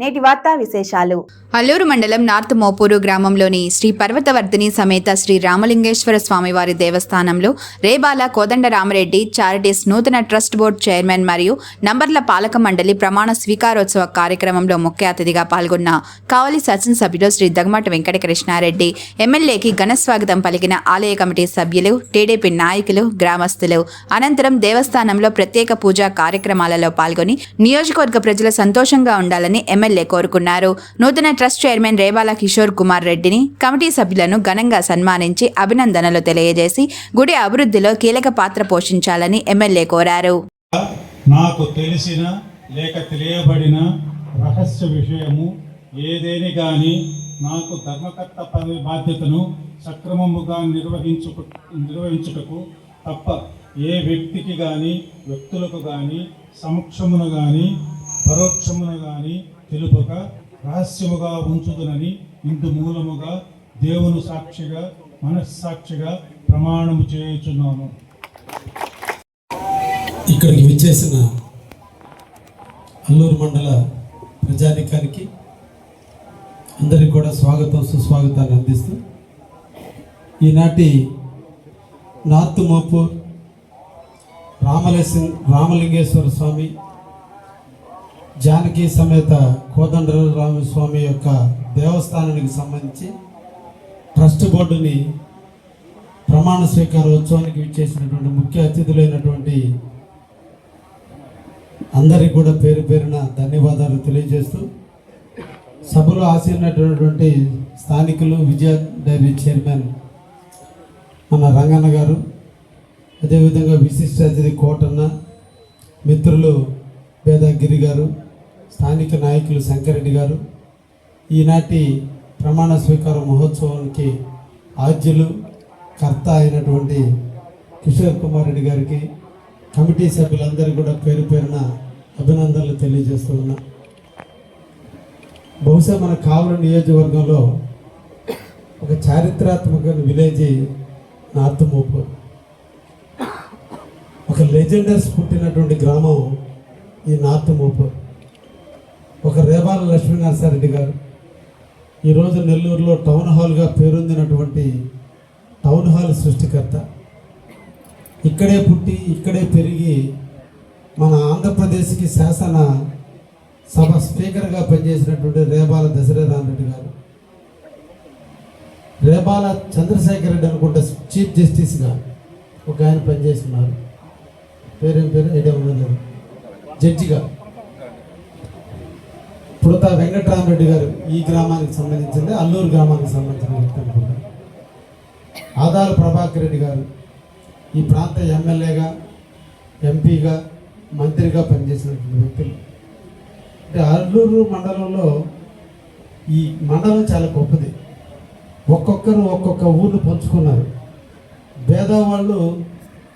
నేటి వార్తా విశేషాలు. అల్లూరు మండలం నార్త్ మోపూరు గ్రామంలోని శ్రీ పర్వతవర్ధిని సమేత శ్రీ రామలింగేశ్వర స్వామివారి దేవస్థానంలో రేబాల కోదండ రామరెడ్డి చారిటీస్ నూతన ట్రస్ట్ బోర్డు చైర్మన్ మరియు నంబర్ల పాలక మండలి ప్రమాణ స్వీకారోత్సవ కార్యక్రమంలో ముఖ్య అతిథిగా పాల్గొన్న కావలి శాసనసభ్యులు శ్రీ దగమాటి వెంకటకృష్ణారెడ్డి ఎమ్మెల్యేకి ఘన స్వాగతం పలికిన ఆలయ కమిటీ సభ్యులు టీడీపీ నాయకులు గ్రామస్తులు. అనంతరం దేవస్థానంలో ప్రత్యేక పూజా కార్యక్రమాలలో పాల్గొని నియోజకవర్గ ప్రజలు సంతోషంగా ఉండాలని ఎమ్మెల్యే ఎమ్మెల్యే కోరుకున్నారు. నూతన ట్రస్ట్ చైర్మన్ రేబాల కిషోర్ కుమార్ రెడ్డిని కమిటీ సభ్యులను ఘనంగా సన్మానించి అభినందనలు తెలియజేసి గుడి అభివృద్ధిలో కీలక పాత్ర పోషించాలని ఎమ్మెల్యే కోరారు. నాకు తెలిసిన లేక తెలియబడిన రహస్య విషయము ఏదేని కానీ నాకు ధర్మకర్త పదవి బాధ్యతను సక్రమముగా నిర్వహించుకు నిర్వహించుటకు తప్ప ఏ వ్యక్తికి కానీ వ్యక్తులకు కానీ సమక్షమును కానీ పరోక్షమును కానీ తెలుపక రహస్యముగా ఉంచుదునని ఇందు మూలముగా దేవుని సాక్షిగా మనస్సాక్షిగా ప్రమాణము చేయుచున్నాము. ఇక్కడికి విచ్చేసిన అల్లూరు మండల ప్రజానికానికి అందరికి కూడా స్వాగతం సుస్వాగతాన్ని అందిస్తూ ఈనాటి నార్త్ మోపూర్ రామలేసి రామలింగేశ్వర స్వామి జానకి సమేత కోదండరామ రామస్వామి యొక్క దేవస్థానానికి సంబంధించి ట్రస్ట్ బోర్డుని ప్రమాణ స్వీకారోత్సవానికి విచ్చేసినటువంటి ముఖ్య అతిథులైనటువంటి అందరికీ కూడా పేరు పేరున ధన్యవాదాలు తెలియజేస్తూ సభలో ఆసీనటువంటి స్థానికులు విజయ డైరీ చైర్మన్ మన రంగన్న గారు అదేవిధంగా విశిష్ట అతిథి కోటన్న మిత్రులు వేదగిరి గారు స్థానిక నాయకులు శంకరెడ్డి గారు ఈనాటి ప్రమాణ స్వీకార మహోత్సవానికి ఆద్యులు కర్త అయినటువంటి కిషోర్ కుమార్ రెడ్డి గారికి కమిటీ సభ్యులందరూ కూడా పేరు పేరున అభినందనలు తెలియజేస్తూ ఉన్నా. బహుశా మన కావలి నియోజకవర్గంలో ఒక చారిత్రాత్మక విలేజ్ నార్త్ మూపు ఒక లెజెండర్స్ పుట్టినటువంటి గ్రామం ఈ నార్త్ మూపు ఒక రేబాల లక్ష్మీనరసారెడ్డి గారు. ఈరోజు నెల్లూరులో టౌన్ హాల్గా పేరొందినటువంటి టౌన్ హాల్ సృష్టికర్త. ఇక్కడే పుట్టి ఇక్కడే పెరిగి మన ఆంధ్రప్రదేశ్కి శాసన సభ స్పీకర్గా పనిచేసినటువంటి రేబాల దశరథరామరెడ్డి గారు. రేబాల చంద్రశేఖర్ రెడ్డి అనుకుంటే చీఫ్ జస్టిస్గా ఒక ఆయన పనిచేస్తున్నారు. పేరేం పేరు? ఐడియా ఉండలేదు జడ్జిగా. పుడత వెంకటరామరెడ్డి గారు ఈ గ్రామానికి సంబంధించింది అల్లూరు గ్రామానికి సంబంధించిన వ్యక్తి ఆదాల ప్రభాకర్ రెడ్డి గారు ఈ ప్రాంత ఎమ్మెల్యేగా ఎంపీగా మంత్రిగా పనిచేసినటువంటి వ్యక్తులు. అంటే అల్లూరు మండలంలో ఈ మండలం చాలా గొప్పది. ఒక్కొక్కరు ఒక్కొక్క ఊర్లు పంచుకున్నారు. పేదవాళ్ళు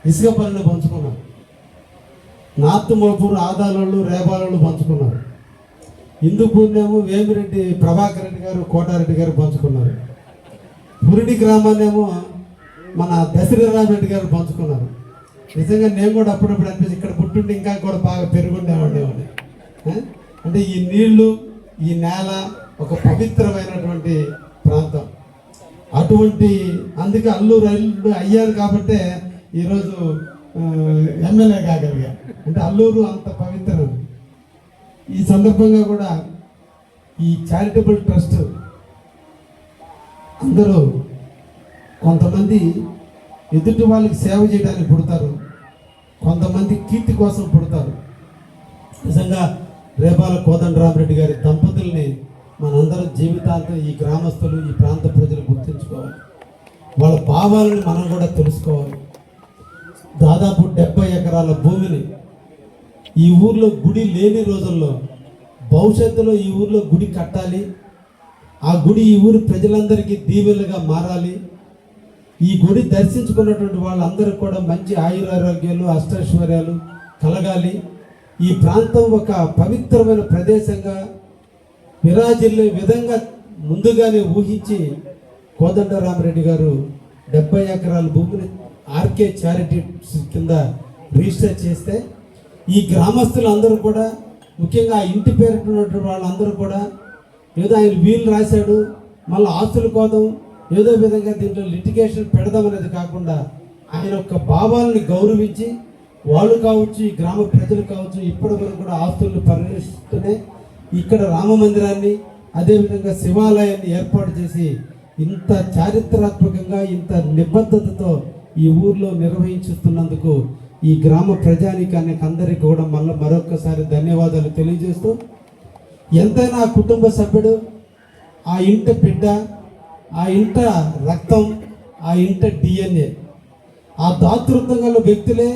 ఇసుక పనులు పంచుకున్నారు. నార్త్ మోపూర్ ఆదాలోళ్ళు రేబాలోళ్ళు పంచుకున్నారు. హిందూపూర్నేమో వేమిరెడ్డి ప్రభాకర్ రెడ్డి గారు కోటారెడ్డి గారు పంచుకున్నారు. పురిడి గ్రామాన్నేమో మన దశరథరామరెడ్డి గారు పంచుకున్నారు. నిజంగా నేను కూడా అప్పుడప్పుడు అనిపించి ఇక్కడ పుట్టుంటే ఇంకా కూడా బాగా పెరుగుండేవాడేవాడిని అంటే ఈ నీళ్ళు ఈ నేల ఒక పవిత్రమైనటువంటి ప్రాంతం. అటువంటి అందుకే అల్లూరు అల్లుడు అయ్యారు కాబట్టే ఈరోజు ఎమ్మెల్యే కాగలిగా. అంటే అల్లూరు అంత పవిత్రం. ఈ సందర్భంగా కూడా ఈ చారిటబుల్ ట్రస్ట్ అందరూ కొంతమంది ఎదుటి వాళ్ళకి సేవ చేయడానికి పుడతారు. కొంతమంది కీర్తి కోసం పుడతారు. నిజంగా రేపాల కోదండరామరెడ్డి గారి దంపతుల్ని మనందరం జీవితాంతం ఈ గ్రామస్తులు ఈ ప్రాంత ప్రజలు గుర్తుంచుకోవాలి. వాళ్ళ భావాలను మనం కూడా తెలుసుకోవాలి. దాదాపు డెబ్బై ఎకరాల భూమిని ఈ ఊర్లో గుడి లేని రోజుల్లో భవిష్యత్తులో ఈ ఊర్లో గుడి కట్టాలి. ఆ గుడి ఈ ఊరి ప్రజలందరికీ దీవెలుగా మారాలి. ఈ గుడి దర్శించుకున్నటువంటి వాళ్ళందరూ కూడా మంచి ఆయురారోగ్యాలు అష్టైశ్వర్యాలు కలగాలి. ఈ ప్రాంతం ఒక పవిత్రమైన ప్రదేశంగా విరాజిల్లే విధంగా ముందుగానే ఊహించి కోదండరామరెడ్డి గారు డెబ్బై ఎకరాల భూమిని ఆర్కే చారిటీ కింద రిజిస్టర్ చేస్తే ఈ గ్రామస్తులందరూ కూడా ముఖ్యంగా ఆ ఇంటి పేరుట ఉన్నటువంటి వాళ్ళందరూ కూడా ఏదో ఆయన వీలు రాశాడు మళ్ళీ ఆస్తుల కోసం ఏదో విధంగా దీంట్లో లిటిగేషన్ పెడదాం అనేది కాకుండా ఆయన యొక్క భావాలని గౌరవించి వాళ్ళు కావచ్చు ఈ గ్రామ ప్రజలు కావచ్చు ఇప్పటి వరకు కూడా ఆస్తులను పరిరక్షిస్తూనే ఇక్కడ రామ మందిరాన్ని అదేవిధంగా శివాలయాన్ని ఏర్పాటు చేసి ఇంత చారిత్రాత్మకంగా ఇంత నిబద్ధతతో ఈ ఊర్లో నిర్వహించుతున్నందుకు ఈ గ్రామ ప్రజానికానికి అందరికీ కూడా మళ్ళీ మరొకసారి ధన్యవాదాలు తెలియజేస్తూ ఎంతైనా ఆ కుటుంబ సభ్యుడు ఆ ఇంట బిడ్డ ఆ ఇంట రక్తం ఆ ఇంట డిఎన్ఏ ఆ దాతృత్వం గల వ్యక్తులే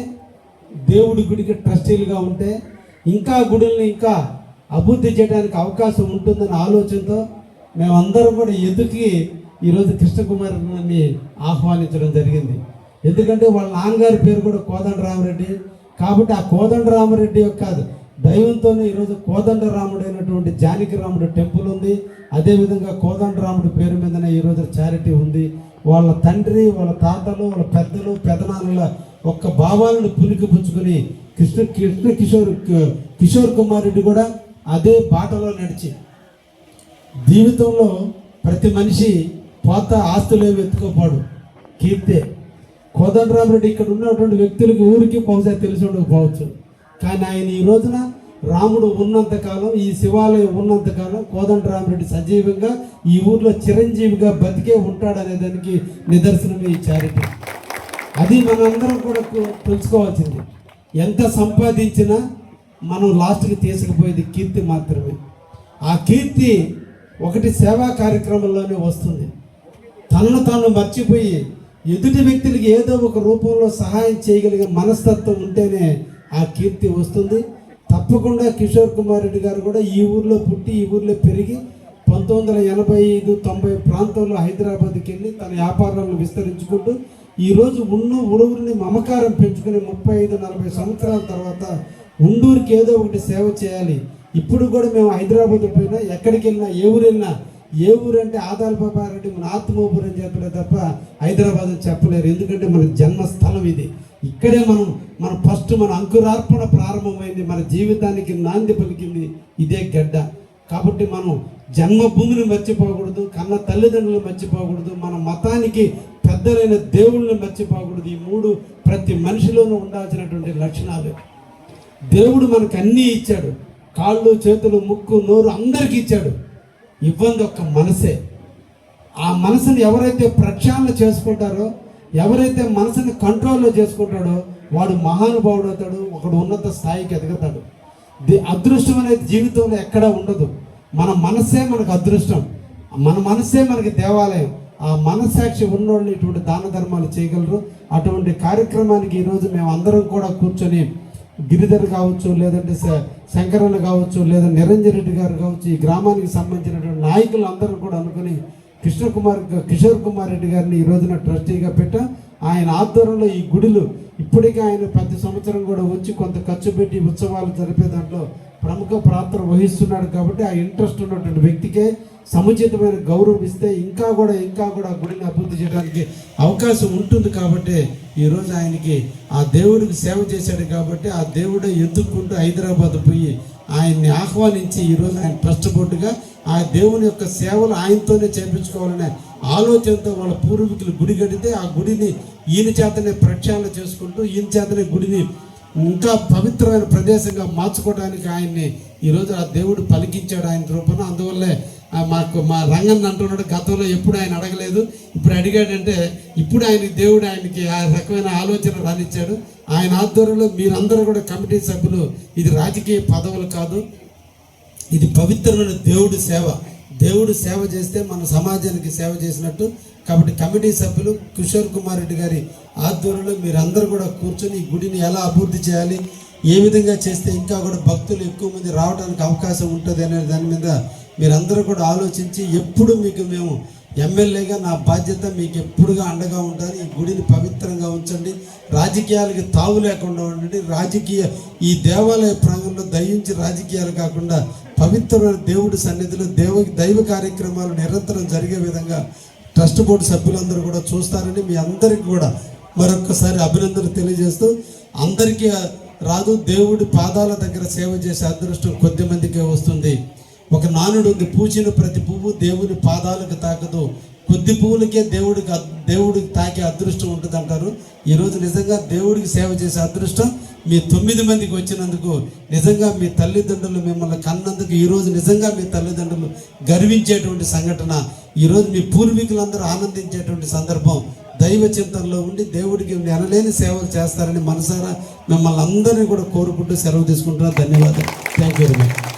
దేవుడి గుడికి ట్రస్టీలుగా ఉంటే ఇంకా గుడుల్ని ఇంకా అభివృద్ధి చేయడానికి అవకాశం ఉంటుందన్న ఆలోచనతో మేమందరం కూడా ఎదుకి ఈరోజు కృష్ణకుమార్ని ఆహ్వానించడం జరిగింది. ఎందుకంటే వాళ్ళ నాన్నగారి పేరు కూడా కోదండరామరెడ్డి. కాబట్టి ఆ కోదండరామరెడ్డి యొక్క దైవంతోనే ఈరోజు కోదండరాముడు అయినటువంటి జానకి రాముడు టెంపుల్ ఉంది. అదేవిధంగా కోదండరాముడు పేరు మీదనే ఈరోజు చారిటీ ఉంది. వాళ్ళ తండ్రి వాళ్ళ తాతలు వాళ్ళ పెద్దలు పెదనాన్నల ఒక్క భావాలను పులికిపుచ్చుకొని కృష్ణ కృష్ణ కిషోర్ కిషోర్ కుమార్ రెడ్డి కూడా అదే బాటలో నడిచి జీవితంలో ప్రతి మనిషి పోత ఆస్తులేవి వెతుకోపాడు కీర్తే. కోదండరామరెడ్డి ఇక్కడ ఉన్నటువంటి వ్యక్తులకు ఊరికి బహుశా తెలిసి ఉండకపోవచ్చు. కానీ ఆయన ఈ రోజున రాముడు ఉన్నంతకాలం ఈ శివాలయం ఉన్నంతకాలం కోదండరామరెడ్డి సజీవంగా ఈ ఊర్లో చిరంజీవిగా బతికే ఉంటాడనే దానికి నిదర్శనమే ఈ చారిటీ. అది మనందరం కూడా తెలుసుకోవాల్సింది. ఎంత సంపాదించినా మనం లాస్ట్కి తీసుకుపోయేది కీర్తి మాత్రమే. ఆ కీర్తి ఒకటి సేవా కార్యక్రమంలోనే వస్తుంది. తనను తాను మర్చిపోయి ఎదుటి వ్యక్తులకి ఏదో ఒక రూపంలో సహాయం చేయగలిగే మనస్తత్వం ఉంటేనే ఆ కీర్తి వస్తుంది. తప్పకుండా కిషోర్ కుమార్ రెడ్డి గారు కూడా ఈ ఊర్లో పుట్టి ఈ ఊర్లో పెరిగి పంతొమ్మిది వందల ఎనభై ఐదు తొంభై ప్రాంతంలో హైదరాబాద్కి వెళ్ళి తన వ్యాపారాలను విస్తరించుకుంటూ ఈరోజు ఉన్న ఊరుని మమకారం పెంచుకుని ముప్పై ఐదు నలభై సంవత్సరాల తర్వాత ఉండూరికి ఏదో ఒకటి సేవ చేయాలి. ఇప్పుడు కూడా మేము హైదరాబాద్ పోయినా ఎక్కడికి వెళ్ళినా ఏ ఊరు వెళ్ళినా ఏ ఊరు అంటే ఆదాల బాబారెడ్డి మన ఆత్మూపురం అని చెప్పలే తప్ప హైదరాబాద్ అని చెప్పలేరు. ఎందుకంటే మన జన్మస్థలం ఇది. ఇక్కడే మనం మన ఫస్ట్ మన అంకురార్పణ ప్రారంభమైంది. మన జీవితానికి నాంది పలికింది ఇదే గడ్డ. కాబట్టి మనం జన్మభూమిని మర్చిపోకూడదు కన్న తల్లిదండ్రులు మర్చిపోకూడదు మన మతానికి పెద్దలైన దేవుళ్ళని మర్చిపోకూడదు. ఈ మూడు ప్రతి మనిషిలోనూ ఉండాల్సినటువంటి లక్షణాలు. దేవుడు మనకు అన్నీ ఇచ్చాడు. కాళ్ళు చేతులు ముక్కు నోరు అందరికీ ఇచ్చాడు. ఇవ్వంది ఒక్క మనసే. ఆ మనసుని ఎవరైతే ప్రక్షాళన చేసుకుంటారో ఎవరైతే మనసుని కంట్రోల్లో చేసుకుంటాడో వాడు మహానుభావుడు అవుతాడు ఒకడు ఉన్నత స్థాయికి ఎదుగుతాడు. ది- అదృష్టం అనేది జీవితంలో ఎక్కడా ఉండదు. మన మనసే మనకు అదృష్టం. మన మనసే మనకి దేవాలయం. ఆ మనస్సాక్షి ఉన్నోళ్ళు ఇటువంటి దాన ధర్మాలు చేయగలరు. అటువంటి కార్యక్రమానికి ఈరోజు మేము అందరం కూడా కూర్చొని గిరిధర్ కావచ్చు లేదంటే శంకరన్న కావచ్చు లేదా నిరంజన్ రెడ్డి గారు కావచ్చు ఈ గ్రామానికి సంబంధించినటువంటి నాయకులు అందరూ కూడా అనుకుని కృష్ణకుమార్ కిషోర్ కుమార్ రెడ్డి గారిని ఈ రోజున ట్రస్టీగా పెట్ట. ఆయన ఆధ్వర్యంలో ఈ గుడులు ఇప్పటికే ఆయన ప్రతి సంవత్సరం కూడా వచ్చి కొంత ఖర్చు పెట్టి ఉత్సవాలు జరిపే దాంట్లో ప్రముఖ పాత్ర వహిస్తున్నాడు కాబట్టి ఆ ఇంట్రెస్ట్ ఉన్నటువంటి వ్యక్తికే సముచితమైన గౌరవం ఇస్తే ఇంకా కూడా ఇంకా కూడా గుడిని అభివృద్ధి చేయడానికి అవకాశం ఉంటుంది కాబట్టి ఈరోజు ఆయనకి ఆ దేవుడికి సేవ చేశాడు కాబట్టి ఆ దేవుడే ఎత్తుక్కుంటూ హైదరాబాద్ పోయి ఆయన్ని ఆహ్వానించి ఈరోజు ఆయన ట్రస్ట్ బోర్డుగా ఆ దేవుని యొక్క సేవలు ఆయనతోనే చేయించుకోవాలనే ఆలోచనతో వాళ్ళ పూర్వీకులు గుడి కడితే ఆ గుడిని ఈయన చేతనే ప్రక్షాళన చేసుకుంటూ ఈయన చేతనే గుడిని ఇంకా పవిత్రమైన ప్రదేశంగా మార్చుకోవడానికి ఆయన్ని ఈరోజు ఆ దేవుడు పలికించాడు ఆయన రూపంలో. అందువల్లే మాకు మా రంగన్ అంటున్నాడు గతంలో ఎప్పుడు ఆయన అడగలేదు? ఇప్పుడు అడిగాడంటే ఇప్పుడు ఆయన దేవుడు ఆయనకి ఆ రకమైన ఆలోచన రానిచ్చాడు. ఆయన ఆధ్వర్యంలో మీరందరూ కూడా కమిటీ సభ్యులు. ఇది రాజకీయ పదవులు కాదు. ఇది పవిత్రమైన దేవుడి సేవ. దేవుడు సేవ చేస్తే మన సమాజానికి సేవ చేసినట్టు. కాబట్టి కమిటీ సభ్యులు కిషోర్ కుమార్ రెడ్డి గారి ఆధ్వర్యంలో మీరందరూ కూడా కూర్చొని ఈ గుడిని ఎలా అభివృద్ధి చేయాలి ఏ విధంగా చేస్తే ఇంకా కూడా భక్తులు ఎక్కువ మంది రావడానికి అవకాశం ఉంటుంది అనే దాని మీద మీరందరూ కూడా ఆలోచించి ఎప్పుడు మీకు మేము ఎమ్మెల్యేగా నా బాధ్యత మీకు ఎప్పుడుగా అండగా ఉంటాను ఈ గుడిని పవిత్రంగా ఉంచండి రాజకీయాలకి తావు లేకుండా ఉండండి రాజకీయ ఈ దేవాలయ ప్రాంగంలో దయించి రాజకీయాలు కాకుండా పవిత్రమైన దేవుడి సన్నిధిలో దేవ దైవ కార్యక్రమాలు నిరంతరం జరిగే విధంగా ట్రస్ట్ బోర్డు సభ్యులందరూ కూడా చూస్తారని మీ అందరికీ కూడా మరొకసారి అభినందనలు తెలియజేస్తూ అందరికీ రాదు దేవుడి పాదాల దగ్గర సేవ చేసే అదృష్టం కొద్ది మందికే వస్తుంది. ఒక నానుడు పూచిన ప్రతి పువ్వు దేవుని పాదాలకు తాకదు. కొద్ది పువ్వులకే దేవుడికి దేవుడికి తాకే అదృష్టం ఉంటుంది అంటారు ఈరోజు నిజంగా దేవుడికి సేవ చేసే అదృష్టం మీ తొమ్మిది మందికి వచ్చినందుకు నిజంగా మీ తల్లిదండ్రులు మిమ్మల్ని కన్నందుకు ఈరోజు నిజంగా మీ తల్లిదండ్రులు గర్వించేటువంటి సంఘటన ఈరోజు మీ పూర్వీకులందరూ ఆనందించేటువంటి సందర్భం దైవ చింతనలో ఉండి దేవుడికి నెనలేని సేవలు చేస్తారని మనసారా మిమ్మల్ని అందరినీ కూడా కోరుకుంటూ సెలవు తీసుకుంటున్నాను. ధన్యవాదాలు. Thank you very much